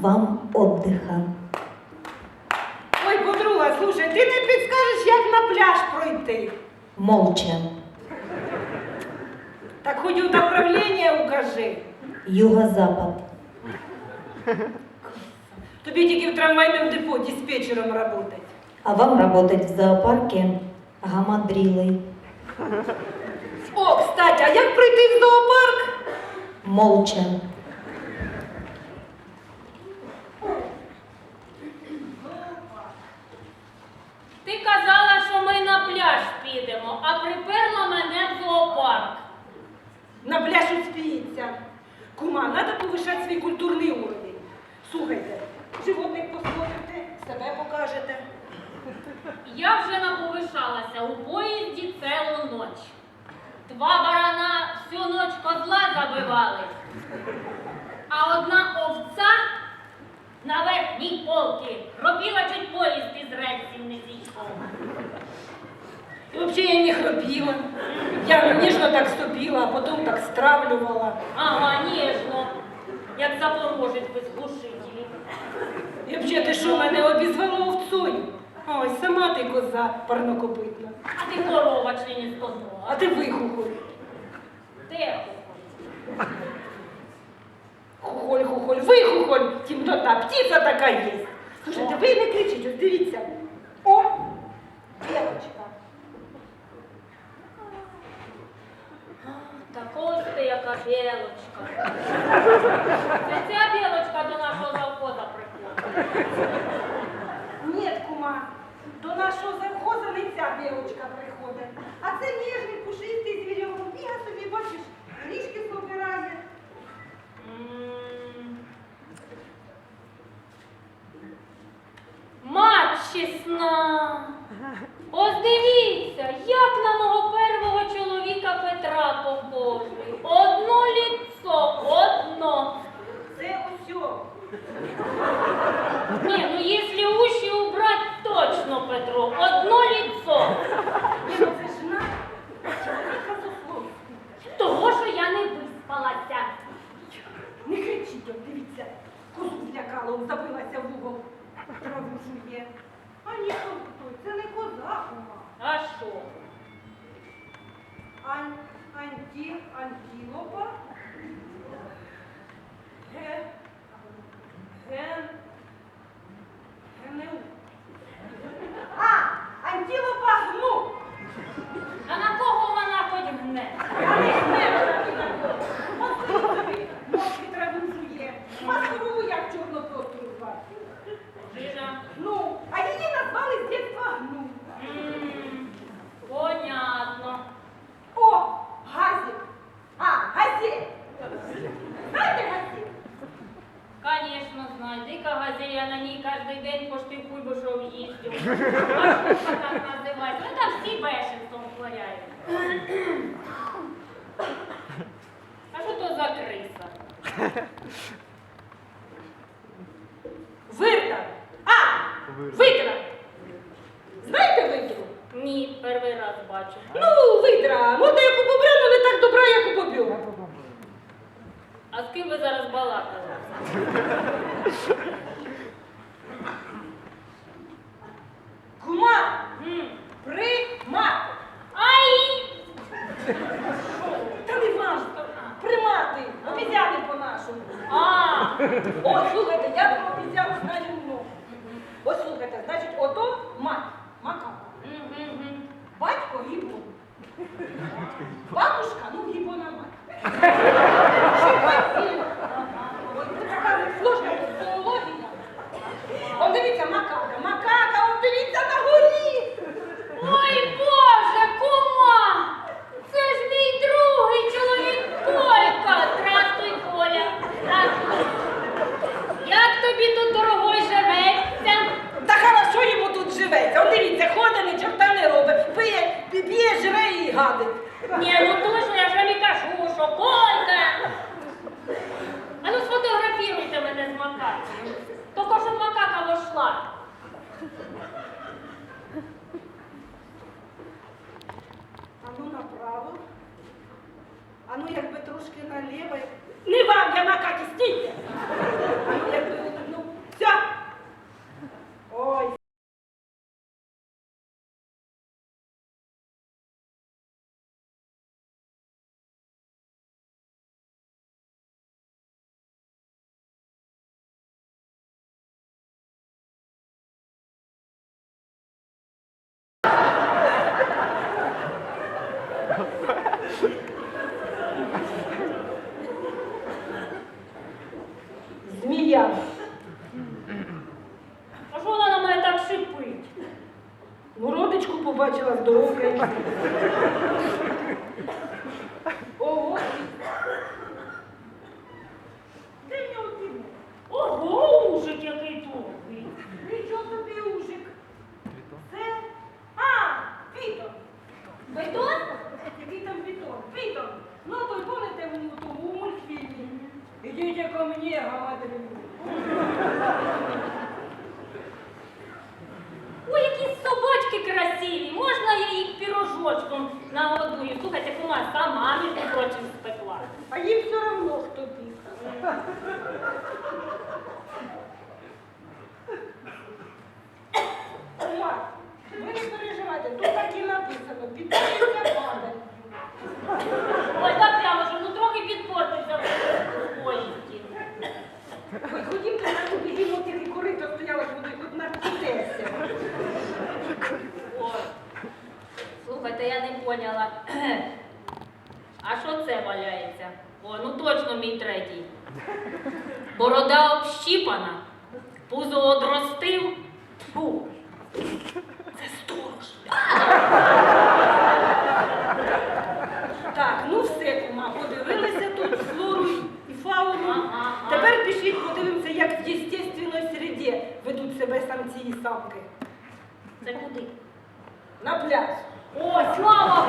вам отдыха. Ой, подруга, слушай, ти не підскажеш, як на пляж пройти. Молча. Так хоч у направлення укажи. Юго-запад. Тобі тільки в трамвайному депо диспетчером работать. А вам работать в зоопарке гамадрилой. О, кстати, а як пройти в зоопарк? Молча. Два барана всю ніч козла забивали, а одна овця на верхній полці робила чуть поїзд із рельсів не зійшов. І взагалі я не хропіла. Я ніжно так ступила, а потім так стравлювала. Ага, ніжно, як запорожець без глушителів. І взагалі ти що, мене обізвала овцою? Ой, сама ти коза парнокопитна. А ти корова чи не? А ти вихухоль. Де? Хухоль, хухоль, вихухоль, темнота, птиця така є. Слушайте, ви не кричіть, ось дивіться. О, білочка. Так ось ти яка білочка. Це ця білочка до нашого завхоза приходить. До нашого завхоза не ця білочка приходить. А це ніжний, пушистий звірьок. Біга собі, бачиш, ріжки собирає. Мать чесна! Ось дивіться, як на мого первого чоловіка Петра похожий. Одно ліцо, одно. Це усьо. Ні, ну якщо Петро. Одно ліцо. Ну це ж на чоловіка заслуг. Того, що я не виспалася. Не кричіть, от дивіться, козу злякало, забилася в угол. Траву жує. А ні, той, це не коза, кума. А що? Ан, анті, антилопа. Ге, ген, генеу. А, антилопа гну. А на кого вона хоч гне? А не гне вона ні на кого. От стоїть собі, мовчки траву жує. Маскурує, як чорнотоки звати. Жижа. Ну, а її назвали з дитинства гну. М, Понятно. О, газик. А, газик. Знаєте газик? Конечно, знаю. Дика газель, я на ній кожен день пошти в Куйбишев їздю. А що так називається? Ну там всі бешенством творяють. А що то за криса? Вирта. А, видра. Знаєте видру? Ні, перший раз бачу. Ну, видра. Мода як у бобра, але не так добра, як у бобюра. А з ким ви зараз балакали? Кума, М. примати. Ай! Та не важно. Примати. Обізяни по-нашому. А! О, слухайте, я про обізяну знаю много. Ось слухайте, значить, ото мать, макака. Мгм. Батько гібон. Бабушка, ну гібона мать. Шимпанзі. Ой, це така сложна зоологія. Он дивіться, макака, макака, он дивіться на горі. Ой, Боже, кума! Це ж мій другий чоловік Колька. Здравствуй, Коля. Здравствуй. Як тобі тут дорогой живеться? Та хорошо йому тут живеться. Он дивіться, ходить, ні чорта не робить. Пиє, п'є, жре і гадить. Ні, ну точно, я ж вам і кажу, що Колька. А ну сфотографіруйте мене з макакою. Тільки щоб макака вошла. А ну направо. А ну якби трошки наліво. Не вам, я макаки, стійте. Змія. А що вона на мене так шипить? Ну, родичку побачила здоров'я. Красиві. Можна я їх пірожочком нагодую? Слухайте, кума сама, між прочим, спекла. А їм все одно, хто пік. Кума, ви не переживайте, тут так і написано. Підписуйся падаль. Ой, так прямо, що ну трохи підпортиться в поїзді. Ви ходімте на ту бігімо, тільки корито стояло, що вони тут навчитеся. Ой. Слухайте, я не поняла. А що це валяється? О, ну точно мій третій. Борода общіпана, пузо одростив. Фу. Це сторож. Так, ну все, кума, подивилися тут флору і фауну. Тепер пішліть подивимося, як в естественній середі ведуть себе самці і самки. Це куди? На пляж. О, слава